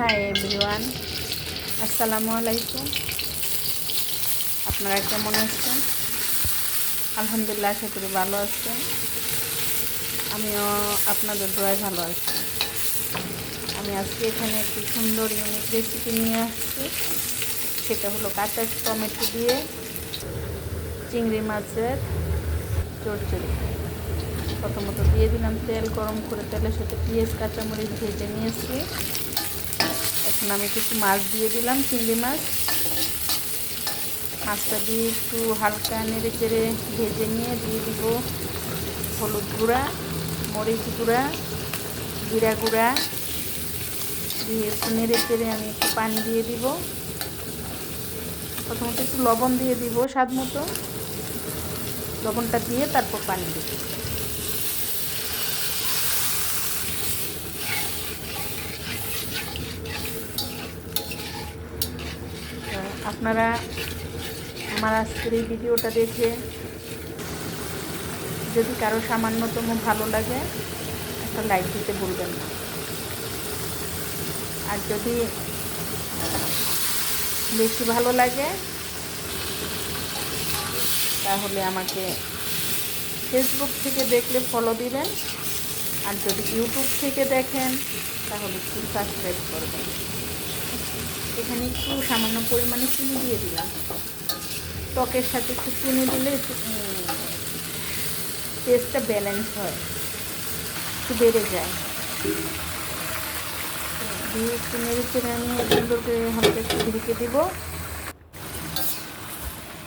Hi everyone আসসালামু আলাইকুম আপনারা কেমন আছেন আলহামদুলিল্লাহ আশা করি ভালো আছেন আমিও আপনাদের দোয়ায় ভালো আছি আমি আজকে এখানে একটি সুন্দর ইউনিক রেসিপি নিয়ে আসছি সেটা হলো কাঁচা টমেটো দিয়ে চিংড়ি মাছের চচ্চড়ি। প্রথমত দিয়ে দিলাম তেল, গরম করে তেলের সাথে পেঁয়াজ, কাঁচামরিচ ভেজে নিয়েছি। এখন আমি কিছু মাছ দিয়ে দিলাম, চিংড়ি মাছ। মাছটা দিয়ে একটু হালকা নেড়ে চেড়ে ভেজে নিয়ে দিয়ে দিব হলুদ গুঁড়া, মরিচ গুঁড়া, জিরা গুঁড়া। দিয়ে একটু নেড়ে চেড়ে আমি একটু পানি দিয়ে দিব। প্রথমত একটু লবণ দিয়ে দিব স্বাদ মতো। লবণটা দিয়ে তারপর পানি দিব। আপনারা আমার আজকের এই ভিডিওটা দেখে যদি কারও সামান্যতম ভালো লাগে, একটা লাইক দিতে ভুলবেন না। আর যদি বেশি ভালো লাগে, তাহলে আমাকে ফেসবুক থেকে দেখলে ফলো দিবেন। আর যদি ইউটিউব থেকে দেখেন, তাহলে একটু সাবস্ক্রাইব করবেন। এখানে একটু সামান্য পরিমাণে চিনি দিয়ে দিলাম। টকের সাথে একটু চিনি দিলে টেস্টটা ব্যালেন্স হয়। একটু বেড়ে যায়। দিয়ে একটু নেড়ে আমি করে হালকা একটু ঢেকে দিব।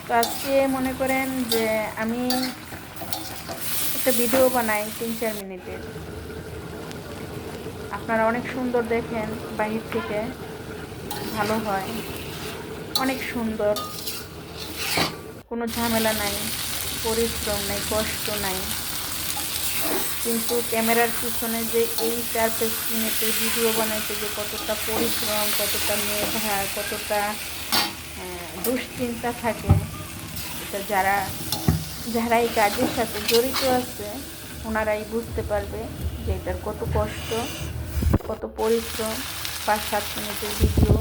তো আজকে মনে করেন যে আমি একটা ভিডিও বানাই তিন চার মিনিটের আপনারা অনেক সুন্দর দেখেন বাহির থেকে। ভালো হয়। অনেক সুন্দর। কোনো ঝামেলা নাই, পরিশ্রম নাই, কষ্ট নাই। কিন্তু ক্যামেরার পিছনে যে এই চার মিনিটের ভিডিও বানাইতে যে কতটা পরিশ্রম, কতটা মেধা কতটা দুশ্চিন্তা থাকে, এটা যারা যারা এই কাজের সাথে জড়িত আছে, ওনারাই বুঝতে পারবে যে এটার কত কষ্ট, কত পরিশ্রম পাঁচ সাত মিনিটের ভিডিও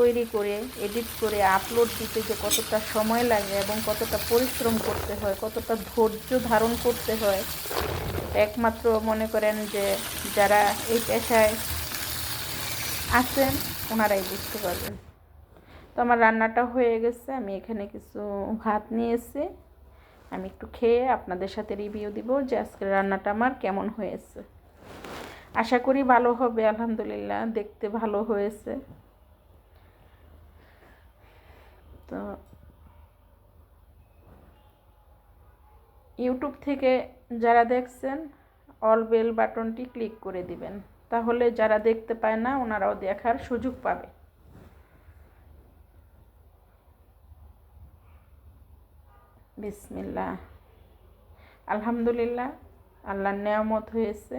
তৈরি করে এডিট করে আপলোড দিতে যে কতটা সময় লাগে এবং কতটা পরিশ্রম করতে হয়, কতটা ধৈর্য ধারণ করতে হয়। একমাত্র মনে করেন যে যারা এই পেশায় আছেন, ওনারাই বুঝতে পারবেন। তো আমার রান্নাটা হয়ে গেছে, আমি এখানে কিছু ভাত নিয়ে এসেছি আমি একটু খেয়ে আপনাদের সাথে রিভিউ দিব যে আজকের রান্নাটা আমার কেমন হয়েছে। আশা করি ভালো হবে, আলহামদুলিল্লাহ, দেখতে ভালো হয়েছে। তো ইউটিউব থেকে যারা দেখছেন অল বেল বাটনটি ক্লিক করে দিবেন। তাহলে যারা দেখতে পায় না, ওনারাও দেখার সুযোগ পাবে। বিসমিল্লা আলহামদুলিল্লাহ, আল্লাহর নেয়ামত হয়েছে।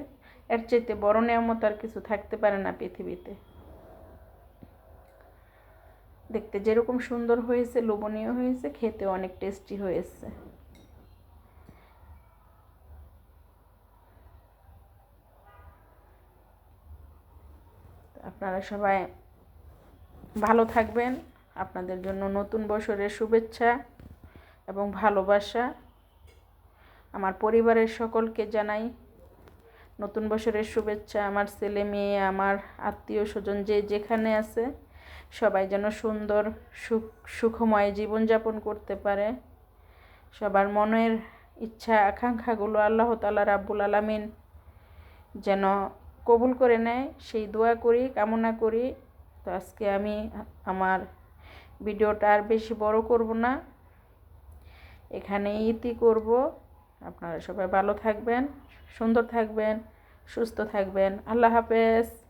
এর চাইতে বড় নেয়ামত আর কিছু থাকতে পারে না পৃথিবীতে। দেখতে যেরকম সুন্দর হয়েছে, লোভনীয় হয়েছে, খেতে অনেক টেস্টি হয়েছে। আপনারা সবাই ভালো থাকবেন। আপনাদের জন্য নতুন বছরের শুভেচ্ছা এবং ভালোবাসা। আমার পরিবারের সকলকে জানাই নতুন বছরের শুভেচ্ছা। আমার ছেলে মেয়ে, আমার আত্মীয় স্বজন যে যেখানে আছে সবাই যেন সুন্দর, সুখ, সুখময় জীবনযাপন করতে পারে। সবার মনের ইচ্ছা, আকাঙ্ক্ষাগুলো আল্লাহ তালা রাব্বুল আলমিন যেন কবুল করে নেয়। সেই দোয়া করি, কামনা করি। তো আজকে আমি আমার ভিডিওটা আর বেশি বড় করব না। এখানে ইতি করব। আপনারা সবাই ভালো থাকবেন, সুন্দর থাকবেন, সুস্থ থাকবেন। আল্লাহ হাফেজ।